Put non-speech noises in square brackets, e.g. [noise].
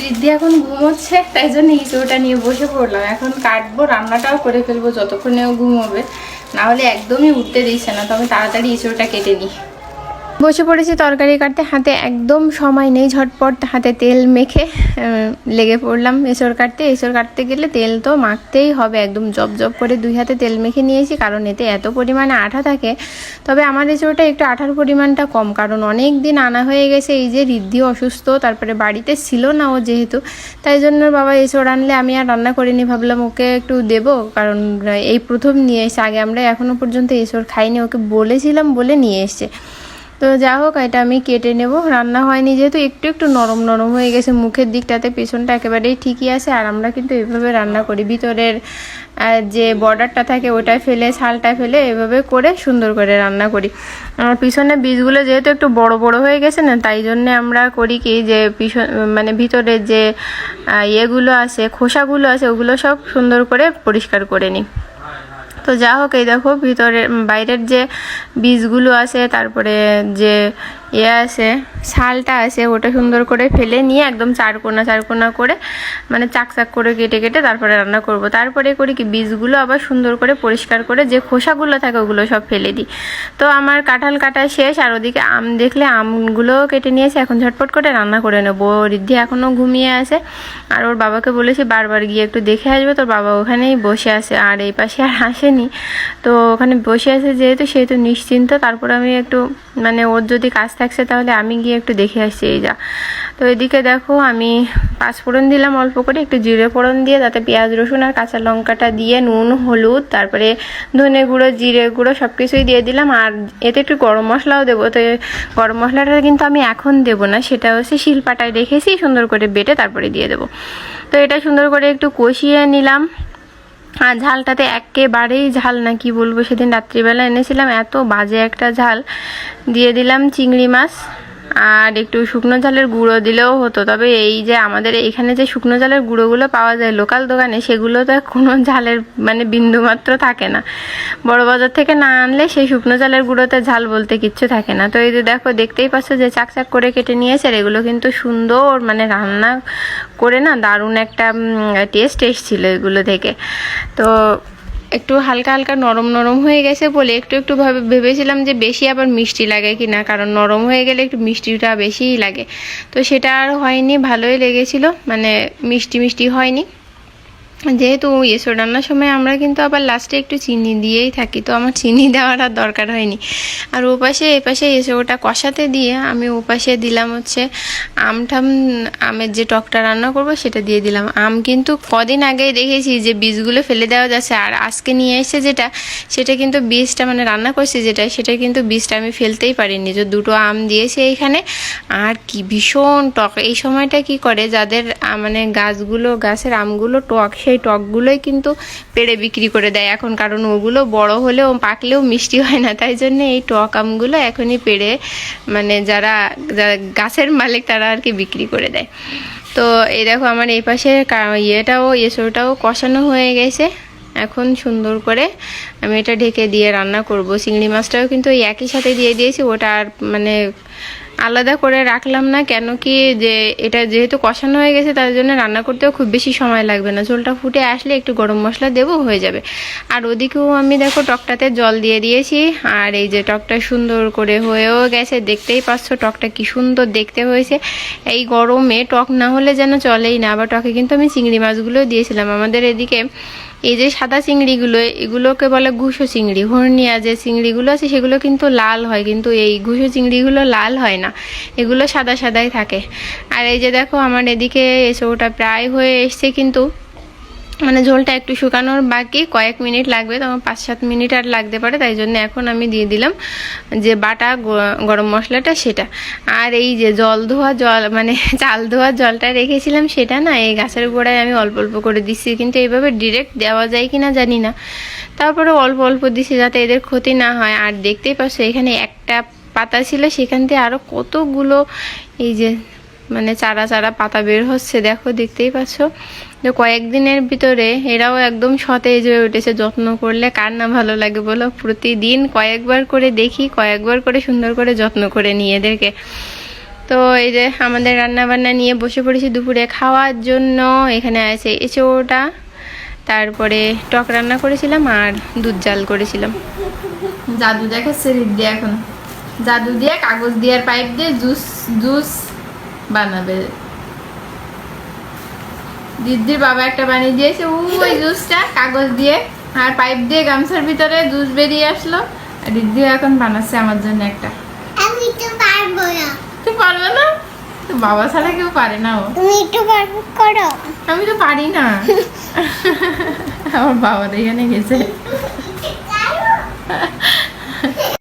রিদ্ধি এখন ঘুমোচ্ছে, তাই জন্য ইসোটা নিয়ে বসে পড়লাম। এখন কাটবো, রান্নাটাও করে ফেলব, যতক্ষণে ও ঘুমোবে। নাহলে একদমই উঠতে দিচ্ছে না, তবে তাড়াতাড়ি ইসোটা কেটে নিই। বসে পড়েছি তরকারি কাটতে, হাতে একদম সময় নেই, ঝটপট হাতে তেল মেখে লেগে পড়লাম এসর কাটতে। এসর কাটতে গেলে তেল তো মাখতেই হবে, একদম জব জব করে দুই হাতে তেল মেখে নিয়েছি, কারণ এতে এত পরিমাণে আঠা থাকে। তবে আমার এসরটা একটু আঠার পরিমাণটা কম, কারণ অনেক দিন আনা হয়ে গেছে, এই যে রিদ্ধি অসুস্থ, তারপরে বাড়িতে ছিল না ও যেহেতু, তাই জন্য বাবা এসর আনলে আমি আর রান্না করিনি, ভাবলাম ওকে একটু দেবো, কারণ এই প্রথম নিয়ে এসে, আগে আমরা এখনও পর্যন্ত এসর খাইনি, ওকে বলেছিলাম বলে নিয়ে এসছে। তো যা হোক, এটা আমি কেটে নেব। রান্না হয়নি যেহেতু, একটু একটু নরম নরম হয়ে গেছে মুখের দিকটাতে, পেছনটা একেবারেই ঠিকই আছে। আর আমরা কিন্তু এভাবে রান্না করি। ভিতরের যে বর্ডারটা থাকে ওটা ফেলে ছালটা ফেলে এভাবে করে সুন্দর করে রান্না করি। আর পিছনে বীজগুলো যেহেতু একটু বড় বড় হয়ে গেছে না, তাই জন্য আমরা করি কি যে, পিছন মানে ভিতরে যে ইয়েগুলো আছে, খোসাগুলো আছে, ওগুলো সব সুন্দর করে পরিষ্কার করে নিই। তো যা হোক এই দেখো ভিতরে বাইরের যে বীজগুলো আছে তারপরে যে ইয়ে আছে, শালটা আছে, ওটা সুন্দর করে ফেলে নিয়ে একদম চারকোনা চারকোনা করে মানে চাক চাক করে কেটে কেটে তারপরে রান্না করব। তারপরে করি কি, বীজগুলো আবার সুন্দর করে পরিষ্কার করে যে খোসাগুলো থাকে ওগুলো সব ফেলে দিই। তো আমার কাঁঠাল কাটা শেষ, আর ওদিকে আম দেখলে আমগুলো কেটে নিয়েছে, এখন ঝটপট করে রান্না করে নেব। রিদ্ধি এখনও ঘুমিয়ে আছে, আর ওর বাবাকে বলেছি বারবার গিয়ে একটু দেখে আসবে, তোর বাবা ওখানেই বসে আছে, আর এই পাশে আর আসেনি। তো ওখানে বসে আছে যেহেতু সেহেতু নিশ্চিন্ত, তারপর আমি একটু মানে ওর যদি কাজ থাকছে, তাহলে আমি গিয়ে একটু দেখে আসছি এই যা। তো এদিকে দেখো, আমি পাঁচ ফোড়ন দিলাম অল্প করে, একটু জিরে ফোড়ন দিয়ে, তাতে পেঁয়াজ, রসুন আর কাঁচা লঙ্কাটা দিয়ে, নুন, হলুদ, তারপরে ধনে গুঁড়ো, জিরে গুঁড়ো সব কিছুই দিয়ে দিলাম। আর এতে একটু গরম মশলাও দেবো। তো গরম মশলাটা কিন্তু আমি এখন দেবো না, সেটা হচ্ছে শিলপাটায় রেখেছি, সুন্দর করে বেটে তারপরে দিয়ে দেবো। তো এটা সুন্দর করে একটু কষিয়ে নিলাম। আর ঝালটাতে একেবারেই ঝাল না, কি বলব? সেদিন রাত্রিবেলা এনেছিলাম, এত বাজে একটা ঝাল। দিয়ে দিলাম চিংড়ি মাছ। আর একটু শুকনো ঝালের গুঁড়ো দিলেও হতো। তবে এই যে আমাদের এইখানে যে শুকনো ঝালের গুঁড়োগুলো পাওয়া যায় লোকাল দোকানে সেগুলোতে কোনো ঝালের মানে বিন্দুমাত্র থাকে না। বড় বাজার থেকে না আনলে সেই শুকনো ঝালের গুঁড়োতে ঝাল বলতে কিচ্ছু থাকে না। তো এই যে দেখো, দেখতেই পাচ্ছ যে চাক চাক করে কেটে নিয়েছে আর এগুলো কিন্তু সুন্দর মানে রান্না করে না দারুণ একটা টেস্ট এসেছিল এগুলো থেকে। তো একটু হালকা হালকা নরম নরম হয়ে গেছে বলে একটু একটু ভাবে ভেবেছিলাম যে বেশি আবার মিষ্টি লাগে কি না কারণ নরম হয়ে গেলে একটু মিষ্টিটা বেশিই লাগে। তো সেটা আর হয়নি, ভালোই লেগেছিল মানে মিষ্টি মিষ্টি হয়নি। যেহেতু এসো রান্নার সময় আমরা কিন্তু আবার লাস্টে একটু চিনি দিয়েই থাকি, তো আমার চিনি দেওয়ার আর দরকার হয়নি। আর ওপাশে, এপাশে এসে ওটা কষাতে দিয়ে আমি ওপাশে দিলাম হচ্ছে আমঠাম আমের যে টকটা রান্না করব সেটা দিয়ে দিলাম। আম কিন্তু কদিন আগেই দেখেছি যে বীজগুলো ফেলে দেওয়া যাচ্ছে, আর আজকে নিয়ে এসে যেটা, সেটা কিন্তু বীজটা মানে রান্না করছি যেটা, সেটা কিন্তু বীজটা আমি ফেলতেই পারিনি যে দুটো আম দিয়েছে এইখানে আর কি ভীষণ টক, এই সময়টা কি করে যাদের মানে গাছগুলো, গাছের আমগুলো টক সেই টকগুলোই কিন্তু পেড়ে বিক্রি করে দেয়। এখন কারণ ওগুলো বড় হলেও পাকলেও মিষ্টি হয় না, তাই জন্য এই টক আমগুলো এখনই পেড়ে মানে যারা গাছের মালিক তারা আর কি বিক্রি করে দেয়। তো এই দেখো আমার এই পাশে ইয়েটাও এসোটাও কষানো হয়ে গেছে। এখন সুন্দর করে আমি এটা ঢেকে দিয়ে রান্না করব। চিংড়ি মাছটাও কিন্তু ওই একই সাথে দিয়ে দিয়েছি। ওটা আর মানে আলাদা করে রাখলাম না, কেন কি যে এটা যেহেতু কষানো হয়ে গেছে, তার জন্য রান্না করতেও খুব বেশি সময় লাগবে না। ঝোলটা ফুটে আসলে একটু গরম মশলা দেবো, হয়ে যাবে। আর ওদিকেও আমি দেখো টকটাতে জল দিয়ে দিয়েছি, আর এই যে টকটা সুন্দর করে হয়েও গেছে, দেখতেই পাচ্ছ টকটা কি সুন্দর দেখতে হয়েছে। এই গরমে টক না হলে যেন চলেই না, আবার টকে কিন্তু আমি চিংড়ি মাছগুলো দিয়েছিলাম। আমাদের এদিকে এই যে সাদা চিংড়িগুলো, এগুলোকে বলে ঘুষো চিংড়ি, হর্নিয়া যে চিংড়িগুলো আছে, সেগুলো কিন্তু লাল হয়, কিন্তু এই ঘুষো চিংড়িগুলো লাল হয় না। এগুলো সাদা সাদাই থাকে। আর এই যে দেখো আমার এদিকে এসে ওটা প্রায় হয়ে এসছে কিন্তু মানে ঝোলটা একটু শুকানোর বাকি কয়েক মিনিট লাগবে তো আমার পাঁচ সাত মিনিট আর লাগতে পারে, তাই জন্য এখন আমি দিয়ে দিলাম যে বাটা গরম মশলাটা সেটা। আর এই যে জল ধোয়া জল মানে [laughs] চাল ধোয়া জলটা রেখেছিলাম সেটা না, এই গাছের গোড়ায় আমি অল্প অল্প করে দিচ্ছি, কিন্তু এইভাবে ডিরেক্ট দেওয়া যায় কি না জানি না। তারপরে অল্প অল্প দিচ্ছি যাতে এদের ক্ষতি না হয়। আর দেখতেই পাচ্ছ এখানে একটা পাতা ছিল, সেখান থেকে আরও কতগুলো এই যে মানে চারা চারা পাতা বের হচ্ছে, দেখো, দেখতেই পাচ্ছ। যে কয়েকদিনের ভিতরে এরাও একদম সতেজ হয়ে উঠেছে, যত্ন করলে কার না ভালো লাগে বলো? প্রতিদিন কয়েকবার করে দেখি, কয়েকবার করে সুন্দর করে যত্ন করে নিয়ে এদেরকে। তো এই যে আমাদের রান্না বান্না নিয়ে বসে পড়েছি দুপুরে খাওয়ার জন্য, এখানে আছে এঁচোড়টা, তারপরে টক রান্না করেছিলাম আর দুধ জাল করেছিলাম। জাদু দেখাচ্ছে দিদি এখন। জাদু দিয়ে কাগজ দিয়ে পাইপ দিয়ে জুস জুস বানাবে। দিদির বাবা একটা বানিয়ে দিয়েছে। ওই জুসটা। কাগজ দিয়ে আর পাইপ দিয়ে গামছার ভিতরে জুস বেরিয়ে আসলো। আর দিদি এখন বানাচ্ছে আমার জন্য একটা। আমি তো পারব না। তুই পারবে না? তো বাবা ছাড়া কেউ পারে না ও। তুমি একটু পারব করো। আমি তো পারি না। [laughs] আমার বাবা এখানে গেছে।